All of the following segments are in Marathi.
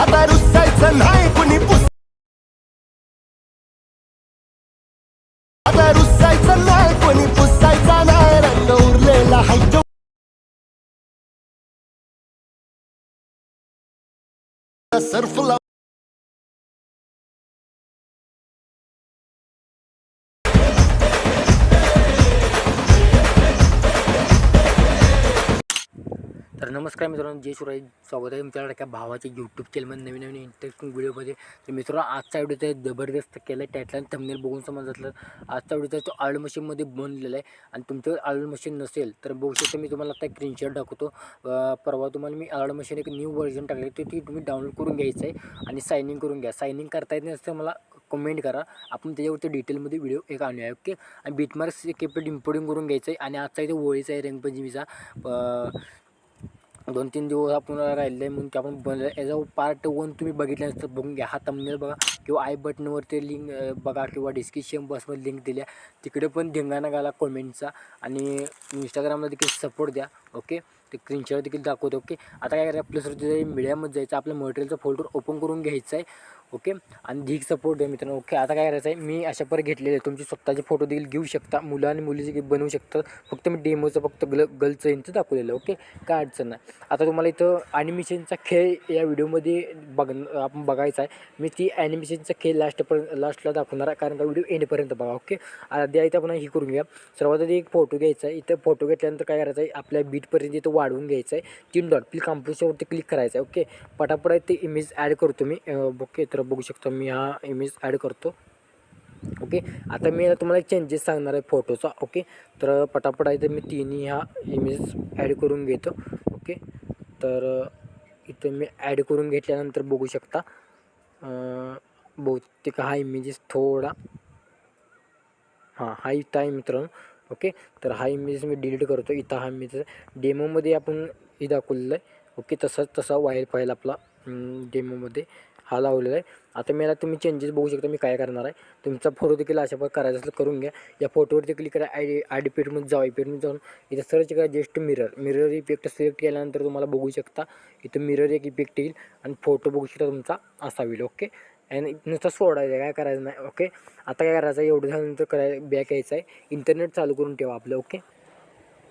आता रुसायचं नाही कुणी पुस आता रुसायचं नाही कुणी पुसायचा नाही रंग उरलेला हाय तो. तर नमस्कार मित्रांनो जय शिवराय. स्वागत आहे तुमच्या एका भावाच्या यूट्यूब चॅनलमध्ये नवीन नवीन इंटरेस्टिंग व्हिडिओमध्ये तर मित्रांनो आजचा व्हिडिओ तर जबरदस्त केला आहे टायटलाईन थंबनेल बघून समजलं आजचा व्हिडिओ तो आळू मशीनमध्ये बनलेला आहे. आणि तुमच्याकडे आळू मशीन नसेल तर बघू शकता मी तुम्हाला आता स्क्रीनशॉट दाखवतो. परवा तुम्हाला मी आळू मशीन एक न्यू व्हर्जन टाकले ते ती तुम्ही डाउनलोड करून घ्यायचं आहे आणि सायनिंग करून घ्या. सायनिंग करता येत नसतं मला कमेंट करा. आपण त्याच्यावरती डिटेलमध्ये व्हिडिओ एक आणूया ओके आणि बीटमार्क्स केपेट इम्पोर्टिंग करून घ्यायचं आहे. आणि आजचा इथे होळीचा आहे रंगपंचमीचा. दोन तीन दिवस आपण राहिले म्हणून ते आपण बनलं याचा पार्ट वन तुम्ही बघितल्यानंतर बघून घ्या. हा तमनेल बघा. किंवा आय बटनवरती लिंक बघा किंवा डिस्क्रिप्शन बसमध्ये लिंक दिल्या. तिकडे पण धिंगाणा घाला कॉमेंटचा आणि इंस्टाग्रामला देखील सपोर्ट द्या. ओके ते स्क्रीनशॉट देखील दाखवतो. ओके आता काय करायचं? आपल्यासाठी मीडियामध्ये जायचं आपलं मटेरियलचं फोल्डर ओपन करून घ्यायचं आहे. ओके? आणि धीक सपोर्ट द्या मित्रांनो ओके? आता काय करायचं आहे मी अशा पर घेतलेले आहे. तुमचे स्वतःचे फोटो देखील घेऊ शकता. मुलं आणि मुलीचे बनवू शकतात फक्त मी डेमोचं फक्त गल गलचं यांचं दाखवलेलं ओके? काय अडचण नाही. आता तुम्हाला इथं ॲनिमेशनचा खेळ या व्हिडिओमध्ये बघ आपण बघायचा आहे. मी ती ॲनिमेशनचा खेळ लास्टपर्यंत लास्टला दाखवणार आहे कारण का व्हिडिओ एंडपर्यंत बघा ओके? आधी इथं आपण हे करून घ्या सर्वात आधी एक फोटो घ्यायचा आहे. इथं फोटो घेतल्यानंतर काय करायचं आहे आपल्या बीटपर्यंत इथं वाढवून घ्यायचं आहे. तीन डॉट प्लीज कॉम्प्युटरवरती क्लिक करायचं आहे ओके? पटापट ते इमेज ॲड करतो मी ओके? तर बघू शकता मी हा इमेज ॲड करतो. ओके आता मी तुम्हाला चेंजेस सांगणार आहे फोटोचा ओके तर पटापट आहे तर मी तिन्ही हा इमेज ॲड करून घेतो ओके तर इथं मी ॲड करून घेतल्यानंतर बघू शकता बहुतेक हा इमेजेस थोडा हां हा इथं आहे मित्रांनो ओके तर हा इमेज मी डिलीट करतो इथं हा इमेजेस डेमोमध्ये आपण हे दाखवलेलं आहे ओके तसाच तसा वायर फाईल आपला डेमोमध्ये हा लावलेला आहे. आता मला तुम्ही चेंजेस बघू शकता मी काय करणार आहे. तुमचा फोटो देखील अशा प्रकारे करायचा असेल करून घ्या. या फोटोवरती क्लिक करा. आय डी आय डी पेडमध्ये जाऊ आय पेडमध्ये जाऊन इथं सर्च करा just mirror mirror effect select केल्यानंतर तुम्हाला बघू शकता. इथं मिरर एक इफेक्ट येईल आणि फोटो बघू शकता तुमचा असा होईल ओके आणि नुसतं सोडायचं आहे काय करायचं नाही ओके आता काय करायचं आहे? एवढं झाल्यानंतर कराय बॅक यायचं आहे. इंटरनेट चालू करून ठेवा आपलं ओके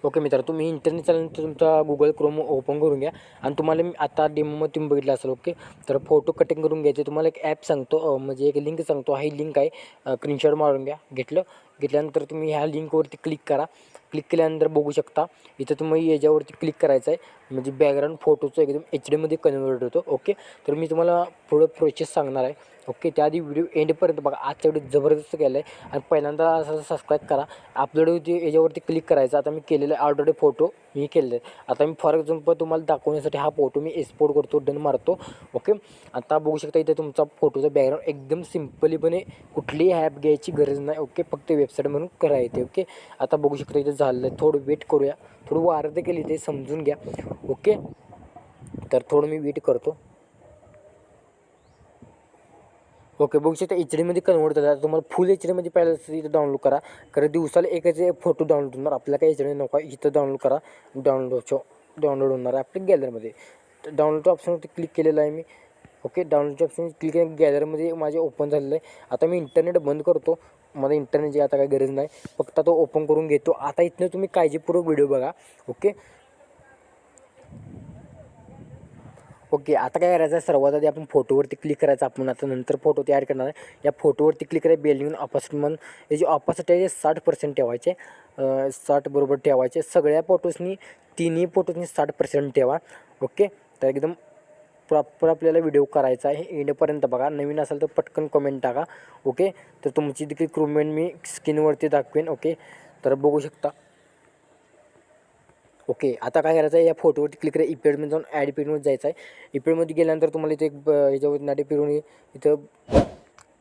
ओके मित्र तुम्ही इंटरनेट चालल्यानंतर तुमचा गुगल क्रोम ओपन करून घ्या. आणि तुम्हाला मी आता डेमोमध्ये तुम्ही बघितलं असेल ओके? तर फोटो कटिंग करून घ्यायचे. तुम्हाला एक ॲप सांगतो म्हणजे एक लिंक सांगतो. हा लिंक आहे. स्क्रीनशॉट मारून घ्या. घेतलं? घेतल्यानंतर तुम्ही ह्या लिंकवरती क्लिक करा. क्लिक केल्यानंतर बघू शकता इथं तुम्ही याच्यावरती क्लिक करायचं आहे म्हणजे बॅकग्राऊंड फोटोचं एकदम एच डीमध्ये कन्वर्ट होतो ओके तर मी तुम्हाला पुढं प्रोसेस सांगणार आहे ओके त्याआधी व्हिडिओ एंडपर्यंत बघा. आजच्या व्हिडिओ जबरदस्त केलं आहे आणि पहिल्यांदा असं सबस्क्राईब करा. अपलोड होती याच्यावरती क्लिक करायचं. आता मी केलेलं आहे ऑलरेडी फोटो मी केलेलं आहे आता मी फॉर एक्झाम्पल तुम्हाला दाखवण्यासाठी हा फोटो मी एक्सपोर्ट करतो डन मारतो. ओके आता बघू शकता इथे तुमचा फोटोचा बॅकग्राऊंड एकदम सिम्पलीपणे कुठलीही ॲप घ्यायची गरज नाही ओके फक्त वेबसाईट म्हणून करा येते ओके आता बघू शकता इथे झालं आहे थोडं वेट करूया. थोडं वारं केली ते समजून घ्या ओके तर थोडं मी वेट करतो. ओके बघू शकता एच डीमध्ये कन्वर्ट झाला. तुम्हाला फुल एच डीमध्ये पाहिलं असेल इथं डाउनलोड करा. कारण दिवसाला एकच फोटो डाउनलोड होणार. आपल्याला काय एच डी नको आहे, इथं डाउनलोड करा. डाउनलोड डाउनलोड होणार आहे आपल्या गॅलरीमध्ये तर डाउनलोडच्या ऑप्शनवरती क्लिक केलेलं आहे मी. ओके डाउनलोडच्या ऑप्शन क्लिक केलं गॅलरीमध्ये माझे ओपन झालेलं आहे. आता मी इंटरनेट बंद करतो. मला इंटरनेटची आता काही गरज नाही. फक्त तो ओपन करून घेतो. आता इथनं तुम्ही काळजीपूर्वक व्हिडिओ बघा. ओके? ओके आता काय करायचं आहे? सर्वात आधी आपण फोटोवरती क्लिक करायचं. आपण आता नंतर फोटो तयार करणार आहे. या फोटोवरती क्लिक करायचं. बेलिंग ऑपोजिट म्हणून. जे ऑपोजिट आहे साठ पर्सेंट ठेवायचे. साठ बरोबर ठेवायचे. सगळ्या फोटोजनी तिन्ही फोटोजनी साठ पर्सेंट ठेवा. ओके? तर एकदम प्रॉपर आपल्याला व्हिडिओ करायचा आहे. एंडपर्यंत बघा. नवीन असेल तर पटकन कमेंट टाका. ओके? तर तुमची देखील क्रुमेंट मी स्क्रीनवरती दाखवेन. ओके? तर बघू शकता. ओके आता काय करायचं आहे या फोटोवरती क्लिक करा इपेडमध्ये जाऊन ॲड इपेडमध्ये जायचं आहे इपेडमध्ये गेल्यानंतर तुम्हाला इथे एक ब- ह्याच्यावर नाटे फिरून इथं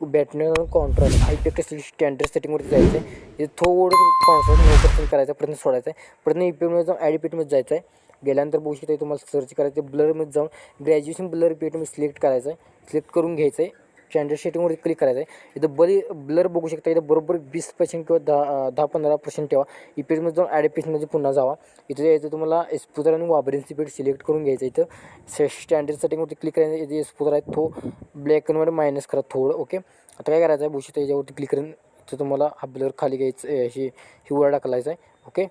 बॅटनर कॉन्ट्रास्ट हा इफेक्ट स्टँडर्ड सेटिंगवरती जायचं आहे इथे थोडं कॉन्ट्रास्ट नऊ पर्सेंट करायचा प्रयत्न सोडायचा आहे. प्रयत्न इपेडमध्ये जाऊन ॲड इपेडमध्ये जायचं आहे गेल्यानंतर बघू शकता तुम्हाला सर्च करायचं आहे ब्लरमध्ये जाऊन ग्रॅज्युएशन ब्लर पेटमध्ये सिलेक्ट करायचं आहे सिलेक्ट करून घ्यायचं आहे स्टँडर्ड सेटिंगवरती क्लिक करायचं आहे इथं बरी ब्लर बघू शकता इथं बरोबर वीस पर्सेंट किंवा दहा दहा पंधरा पर्सेंट ठेवा. इपेजमध्ये जाऊन ॲड पेजमध्ये पुन्हा जावा. इथं यायचं तुम्हाला एस्पुदर आणि वाबरेन्सी पेड सिलेक्ट करून घ्यायचं इथं. स्टँडर्ड सेटिंगवरती क्लिक करायचं इथे एस्पुतर आहे तो ब्लॅक अँड व्हाईट मायनस करा थोडं ओके आता काय करायचं आहे बघू शकता याच्यावरती क्लिक करून इथं तुम्हाला हा ब्लर खाली घ्यायचं अशी ही ही टाकलायचा आहे ओके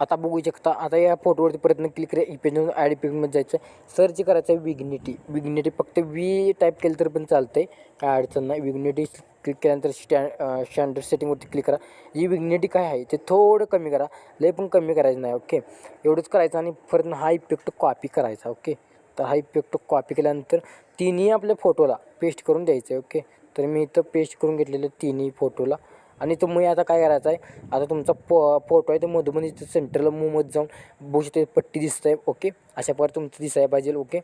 आता बघू शकता आता या फोटोवरती परत क्लिक करा इपेजमधून ॲड इफेक्टमध्ये जायचं. आहे सर्च करायचं आहे विग्निटी विग्निटी फक्त वी टाईप केलं तर पण चालतं आहे काय अडचण नाही. विग्निटी क्लिक केल्यानंतर स्टँड स्टँडर्ड सेटिंगवरती क्लिक करा. ही विग्निटी काय आहे? ते थोडं कमी करा. लय पण कमी करायचं नाही ओके एवढंच करायचं आणि परत हा इफेक्ट कॉपी करायचा ओके तर हा इफेक्ट कॉपी केल्यानंतर तिन्ही आपल्या फोटोला पेस्ट करून द्यायचं आहे ओके तर मी इथं पेस्ट करून घेतलेलं तिन्ही फोटोला आणि तुम्ही आता काय करायचं आहे आता तुमचा फो फोटो आहे तो मधोमध इथं सेंटरला मूवमध्ये जाऊन बघू ते पट्टी दिसत आहे ओके अशा प्रकारे तुमचं दिसायला पाहिजे ओके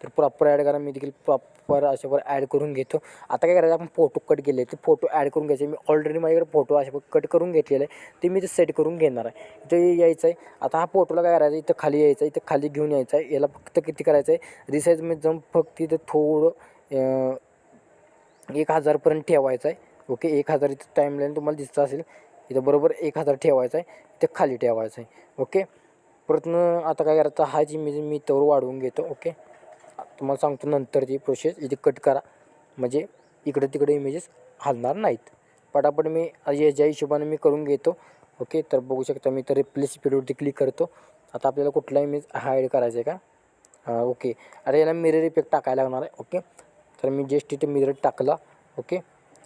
तर प्रॉपर ॲड करा मी देखील प्रॉपर अशा प्रकारे ॲड करून घेतो. आता काय करायचं आपण फोटो कट केले ते फोटो ॲड करून घ्यायचे. मी ऑलरेडी माझ्याकडे फोटो अशा प्रकारे कट करून घेतलेला आहे. ते मी ते सेट करून घेणार आहे. इथं यायचं आहे आता हा फोटोला काय करायचं इथं खाली यायचं आहे इथं खाली घेऊन यायचं आहे याला फक्त किती करायचं आहे रिसाईजमध्ये जाऊन फक्त इथं थोडं एक हजारपर्यंत ठेवायचं आहे ओके एक हजार इथं टाईमलाईन तुम्हाला दिसतं असेल. इथं बरोबर एक हजार ठेवायचा आहे. इथं खाली ठेवायचं आहे. ओके? परत आता काय करायचं? हा जी मी मी तवर वाढवून घेतो. ओके? तुम्हाला सांगतो नंतरची प्रोसेस इथे कट करा. म्हणजे इकडे तिकडे इमेजेस हलणार नाहीत. पटापट मी याच्या हिशोबाने मी करून घेतो. ओके? तर बघू शकता मी तर रिप्लेस पिरियडवरती क्लिक करतो. आता आपल्याला कुठला इमेज हायड करायचा आहे का? हां ओके. अरे याला मिरर इफेक्ट टाकायला लागणार आहे. ओके? तर मी जस्ट इथे मिरर टाकला. ओके?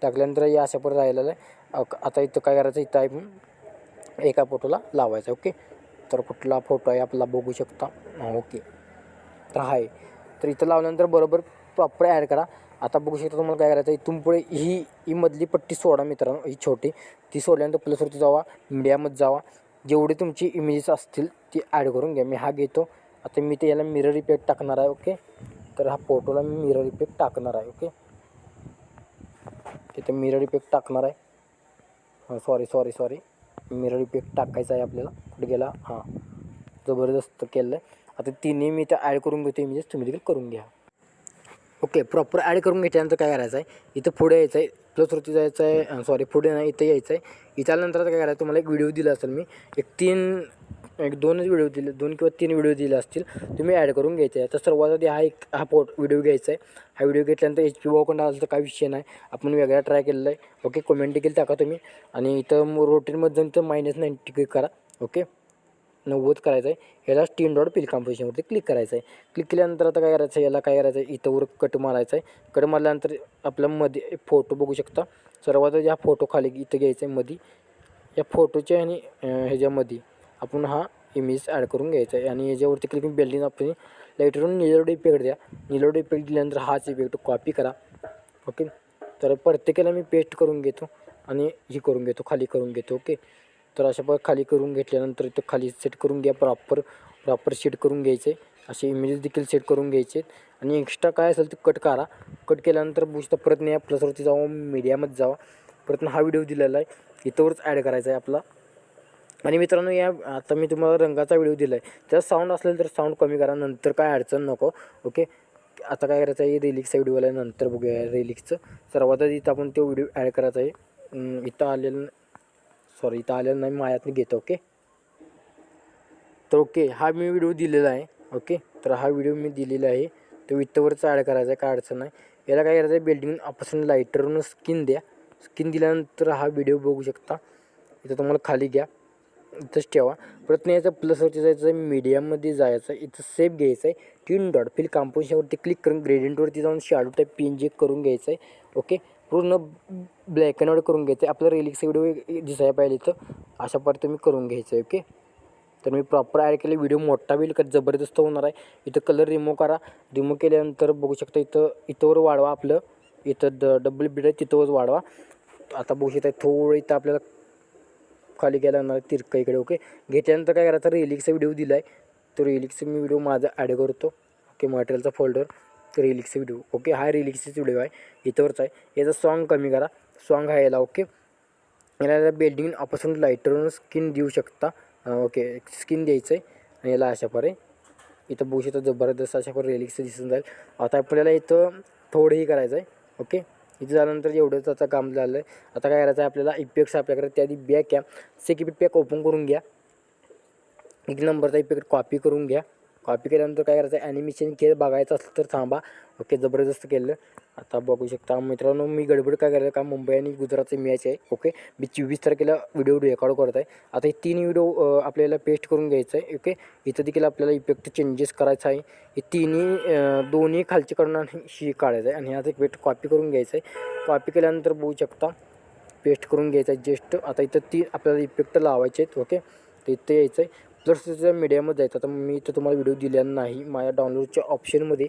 टाकल्यानंतर या अशा पण राहिलेलं आहे. आता इथं काय करायचं इथं आहे. एका फोटोला लावायचं ओके? तर कुठला फोटो आहे आपला बघू शकता. ओके. तर आहे. तर इथं लावल्यानंतर बरोबर प्रॉपर ॲड करा. आता बघू शकता तुम्हाला काय करायचं आहे इथून पुढे ही ही मधली पट्टी सोडा मित्रांनो ही छोटी. ती सोडल्यानंतर प्लसवरती जावा मीडियामध्ये जावा. जेवढे तुमची इमेजेस असतील ती ॲड करून घ्या. मी हा घेतो. आता मी ते याला मिरर इफेक्ट टाकणार आहे ओके? तर हा फोटोला मी मिरर इफेक्ट टाकणार आहे ओके? तिथे मिरर इफेक्ट टाकणार आहे. Sorry sorry sorry mirror effect टाकायचा आहे आपल्याला. कुठे गेला? हां. जबरदस्त केलं आहे आता तिन्ही मी त्या ॲड करून घेतो इमेजेस म्हणजे तुम्ही देखील करून घ्या. ओके प्रॉपर ॲड करून घेतल्यानंतर काय करायचं आहे? इथं पुढे यायचं आहे. प्लस वरती जायचं आहे. सॉरी पुढे नाही इथं यायचं आहे. इथं आल्यानंतर काय करायचं तुम्हाला एक व्हिडिओ दिला असेल मी. एक तीन एक दोनच व्हिडिओ दिले दोन किंवा तीन व्हिडिओ दिले असतील तुम्ही ॲड करून घ्यायचे. आहे तर सर्वात आधी हा एक हा पोट व्हिडिओ घ्यायचा आहे. हा व्हिडिओ घेतल्यानंतर एच पी वॉकंड आला तर काही विषय नाही. आपण वेगळा ट्राय केलेला आहे. ओके कमेंट देखील टाका तुम्ही. आणि इथं रोटीनमध्ये जाऊन तर मायनस नाईन्टी क्लिक करा. ओके नव्वद करायचं आहे. याला स्टीन डॉट पिल कॉम्पोजिशनवरती क्लिक करायचं आहे. क्लिक केल्यानंतर आता काय करायचं आहे? याला काय करायचं आहे? इथंवर कट मारायचं आहे. कट मारल्यानंतर आपल्यामध्ये फोटो बघू शकता. सर्वात आधी हा फोटो खाली इथं घ्यायचा आहे मध्ये या फोटोच्या आणि ह्याच्यामध्ये आपण हा इमेज ॲड करून घ्यायचा आहे. आणि याच्यावरती क्लिक बिल्डिंग आपण लाईटवरून निलोड इफेक्ट द्या. निलोड इफेक्ट दिल्यानंतर हाच इफेक्ट कॉपी करा. ओके तर प्रत्येकाला मी पेस्ट करून घेतो आणि हे करून घेतो खाली करून घेतो. ओके तर अशा प्रकारे खाली करून घेतल्यानंतर इथं खाली सेट करून घ्या. प्रॉपर प्रॉपर सेट करून घ्यायचे. असे इमेजेस देखील सेट करून घ्यायचे. आणि एक्स्ट्रा काय असेल ते कट करा. कट केल्यानंतर बुजता परत नाही प्लसवरती जावा मीडियामध्ये जावा. परत हा व्हिडिओ दिलेला आहे. इथंवरच ॲड करायचा आहे आपला. आणि मित्रांनो या आता मी तुम्हाला रंगाचा व्हिडिओ दिला आहे त्याचा साऊंड असेल तर साऊंड कमी करा नंतर काय अडचण नको ओके आता काय करायचं आहे रिलिक्सचा व्हिडिओ आला नंतर बघूया रिलिक्सचं सर्वात आधी इथं आपण तो व्हिडिओ ॲड करायचा आहे. इथं आलेलं सॉरी इथं आलेलं नाही मायातनं घेतो ओके तर ओके हा मी व्हिडिओ दिलेला आहे ओके तर हा व्हिडिओ मी दिलेला आहे. तो इथंवरच ॲड करायचा आहे काय अडचण नाही. याला काय करायचं आहे बिल्डिंग आपण लाईटरवरून स्किन द्या. स्किन दिल्यानंतर हा व्हिडिओ बघू शकता. इथं तुम्हाला खाली घ्या. इथंच ठेवा. परत नाही याचं प्लसवरती जायचं आहे मीडियममध्ये जायचं आहे इथं सेफ घ्यायचं आहे तीन डॉट फिल काम्पोजिशनवरती क्लिक करून ग्रेडियंटवरती जाऊन शॅडो टाईप पिन जी करून घ्यायचं आहे ओके पूर्ण ब्लॅक अँड व्हाईट करून घ्यायचं आहे आपलं रिलिक्स व्हिडिओ दिसायला पाहिजे इथं. अशा प्रकारे तुम्ही करून घ्यायचं आहे ओके तर मी प्रॉपर ॲड केले व्हिडिओ मोठा होईल का जबरदस्त होणार आहे. इथं कलर रिमूव्ह करा. रिमूव्ह केल्यानंतर बघू शकता इथं इथंवर वाढवा आपलं. इथं ड डबल बीड आहे तिथंवर वाढवा. आता बघू शकता थोडं इथं आपल्याला खाली गेला लागणार तिरका इकडे ओके घेतल्यानंतर काय करायचं रिलिक्सचा व्हिडिओ दिला आहे तो रिलिक्सचा मी व्हिडिओ माझा ॲड करतो ओके मटेरियलचा फोल्डर तर रिलिक्सचा व्हिडिओ ओके हा रिलिक्सचा व्हिडिओ आहे इथंवरच आहे. याचा सॉन्ग कमी करा. सॉन्ग हा याला ओके याला बिल्डिंग ऑपोजिट लाईटरवरून स्किन देऊ शकता ओके स्किन द्यायचं आहे आणि याला अशा प्रकारे इथं बघू शकता जबरदस्त अशा पर रेलिक्स दिसून जाईल. आता आपल्याला इथं थोडंही करायचं आहे ओके इथं झाल्यानंतर एवढंच आता काम झालं आहे आता काय करायचं आहे आपल्याला इपेक्स आपल्याकडे त्याआधी बॅक घ्या. सेकिपी पॅक ओपन करून घ्या. एक नंबरचा इफेक्ट कॉपी करून घ्या. कॉपी केल्यानंतर काय करायचं? ॲनिमेशन खेळ बघायचं असलं तर थांबा. ओके जबरदस्त केलं आता बघू शकता मित्रांनो मी गडबड काय करायचं? का मुंबई आणि गुजरातचे मॅच आहे. ओके मी चोवीस तारखेला व्हिडिओ रेकॉर्ड करत आहे. आता हे तीन व्हिडिओ आपल्याला पेस्ट करून घ्यायचं आहे. ओके इथं देखील आपल्याला इफेक्ट चेंजेस करायचा आहे. हे तिन्ही दोन्ही खालचे करून आणि शी काढायचं आहे. आणि आता इफेक्ट कॉपी करून घ्यायचं आहे. कॉपी केल्यानंतर बघू शकता पेस्ट करून घ्यायचं आहे. जस्ट आता इथं ती आपल्याला इफेक्ट लावायचे आहेत. ओके तर इथं यायचं आहे. जर त्याच्या मीडियामध्ये जायचं आता मी तर तुम्हाला व्हिडिओ दिलेला नाही. माझ्या डाउनलोडच्या ऑप्शनमध्ये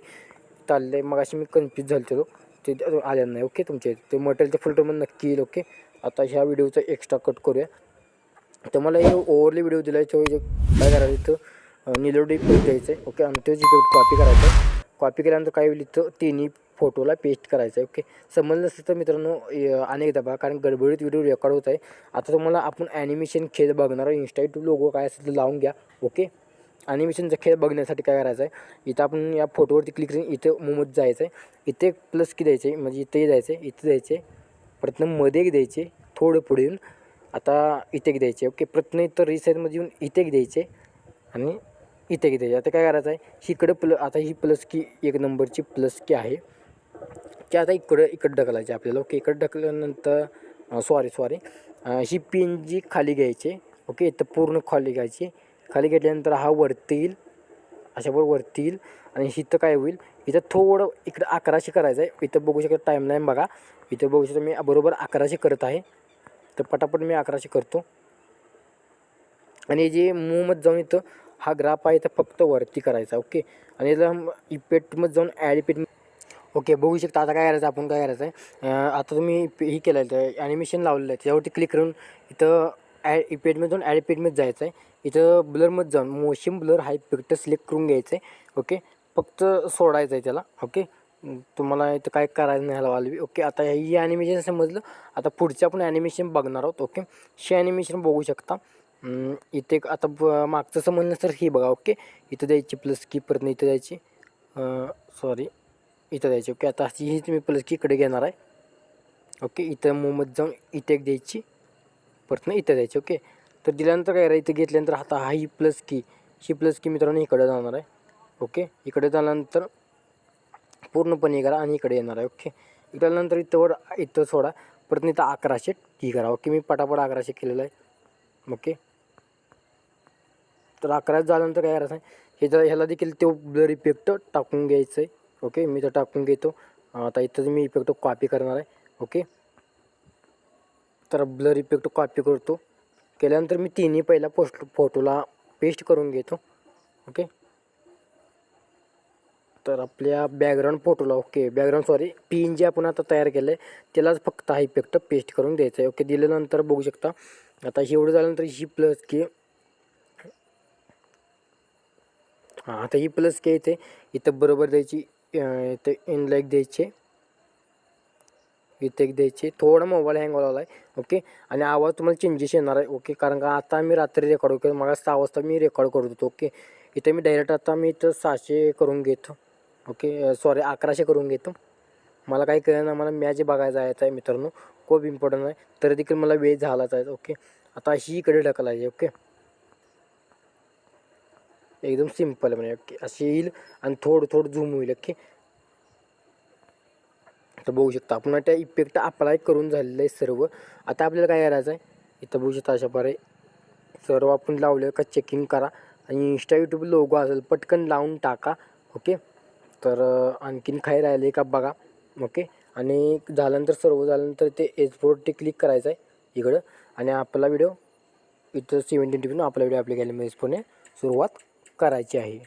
चाललं आहे मग अशी मी कन्फ्यूज झालो ते आलेलं नाही ओके तुमचे ते मटेरियलच्या फिल्टरमध्ये नक्की येईल ओके आता ह्या व्हिडिओचा एक्स्ट्रा कट करूया. तर मला हे ओव्हरली व्हिडिओ दिला आहे तो काय करायचं इथं? निलोडी इफेक्ट द्यायचं आहे ओके आणि तो जी कॉपी करायचं आहे कॉपी केल्यानंतर काय होईल इथं? तिन्ही फोटोला पेस्ट करायचं आहे ओके? समजलं नसतं तर मित्रांनो अनेक अनेकदा कारण गडबडीत व्हिडिओ रेकॉर्ड होत आहे. आता तुम्हाला आपण ॲनिमेशन खेळ बघणार इंस्टा यूट्यूब लोगो काय असेल तर लावून घ्या ओके? ॲनिमेशनचा खेळ बघण्यासाठी काय करायचं आहे? इथं आपण या फोटोवरती क्लिक करून इथं मोमोज जायचं आहे. इथे एक प्लस की द्यायचे म्हणजे इथेही जायचं आहे इथे जायचे प्रयत्नमध्ये एक द्यायचे थोडं पुढे येऊन आता इथे एक द्यायचे ओके? प्रयत्न इथं रिसाईडमध्ये येऊन इथे एक द्यायचे आणि इथे एक द्यायचे आता काय करायचं आहे? इकडं प्ल आता ही प्लस की एक नंबरची प्लस की आहे. की आता इकडं इकडं ढकलायचे आपल्याला. ओके इकडं ढकल्यानंतर सॉरी सॉरी ही पिन जी खाली घ्यायची ओके इथं पूर्ण खाली घ्यायची. खाली घेतल्यानंतर हा वरती येईल अशाबरोबर वरती येईल आणि इथं काय होईल इथं थोडं इकडं अकराशे करायचं आहे इथं बघू शकता टाईमलाईन बघा. इथं बघू शकता मी बरोबर अकराशे करत आहे. तर पटापट मी अकराशे करतो. आणि जे मूवमध्ये जाऊन इथं हा ग्राफ आहे तर फक्त वरती करायचा ओके. आणि याला इपेटमध्ये जाऊन ॲड ओके बघू शकता आता काय करायचं आपण काय करायचं आहे आता तुम्ही ही केलं आहे ॲनिमेशन लावलेलं आहे. त्याच्यावरती क्लिक करून इथं ॲड इपेडमधून ॲड इफेक्टमध्ये जायचं आहे इथं ब्लरमध्ये जाऊन motion blur high picture select करून घ्यायचं आहे ओके फक्त सोडायचं आहे त्याला. ओके तुम्हाला इथं काय करायचं नाही हलवाल. ओके आता ही ॲनिमेशन समजलं. आता पुढचं आपण ॲनिमेशन बघणार आहोत. ओके हे ॲनिमेशन बघू शकता. इथे आता ब- मागचं समजलं तर ही बघा. ओके इथं द्यायची प्लस की परत इथं द्यायची. सॉरी इथं द्यायची. ओके आता ही तुम्ही प्लस की इकडे घेणार आहे. ओके इथं मोमत जाऊन इथे एक द्यायची. परत ना इथं द्यायची ओके. तर दिल्यानंतर काय करायचं इथं घेतल्यानंतर आता हा ही प्लस की ही प्लस की मित्रांनो इकडे जाणार आहे. ओके इकडे झाल्यानंतर पूर्णपणे करा आणि इकडे येणार आहे ओके. इकडे आल्यानंतर इथं वर इथं सोडा. परत इथं अकराशे की करा. ओके मी पटापट अकराशे केलेलं आहे. ओके. तर अकरा झाल्यानंतर काय करायचं आहे? हे ह्याला देखील तो ब्लर इफेक्ट टाकून घ्यायचं आहे ओके? मी तर टाकून घेतो. आता इथं मी इफेक्ट कॉपी करणार आहे. ओके? तर ब्लर इफेक्ट कॉपी करतो. केल्यानंतर मी तिन्ही पहिला पोस्ट फोटोला पेस्ट करून घेतो. ओके? तर आपल्या बॅकग्राऊंड फोटोला ओके? बॅकग्राऊंड सॉरी पिन जे आपण आता तयार केलं आहे त्यालाच फक्त हा इफेक्ट पेस्ट करून द्यायचा आहे ओके? दिल्यानंतर बघू शकता आता एवढं झाल्यानंतर ही प्लस की हां आता ही प्लस के इथे इथं बरोबर द्यायची. इथे इन एक द्यायचे इथे एक द्यायचे थोडा मोबाईल हँग व्हायला आहे ओके आणि आवाज तुम्हाला चेंजेस येणार आहे ओके कारण का आता मी रात्री रेकॉर्ड करतो मग सहा वाजता मी रेकॉर्ड करत होतो ओके इथे मी डायरेक्ट आता मी इथं सहाशे करून घेतो ओके सॉरी अकराशे करून घेतो मला काही कळलं ना मला मॅच बघायला जायचं आहे मित्रांनो खूप इम्पॉर्टंट आहे तरी देखील मला वेळ झालाच आहे ओके आता ही इकडे ढकलायची ओके एकदम सिंपल म्हणजे ओके. अशी येईल आणि थोडं थोडं झूम होईल ओके? तर बघू शकता आपण त्या इफेक्ट अप्लाय करून झालेलं आहे सर्व. आता आपल्याला काय करायचं आहे? इथं बघू शकता अशा प्रकारे. सर्व आपण लावलं का चेकिंग करा. आणि इंस्टा यूट्यूब लोगो असेल पटकन लावून टाका ओके? तर आणखीन काही राहिले का बघा ओके? आणि झाल्यानंतर सर्व झाल्यानंतर ते एचपोर्टते क्लिक करायचं आहे इकडं. आणि आपला व्हिडिओ इथं सेवन्टीन टी आपला व्हिडिओ आपल्या गॅलरीमध्ये सुरुवात करायची आहे.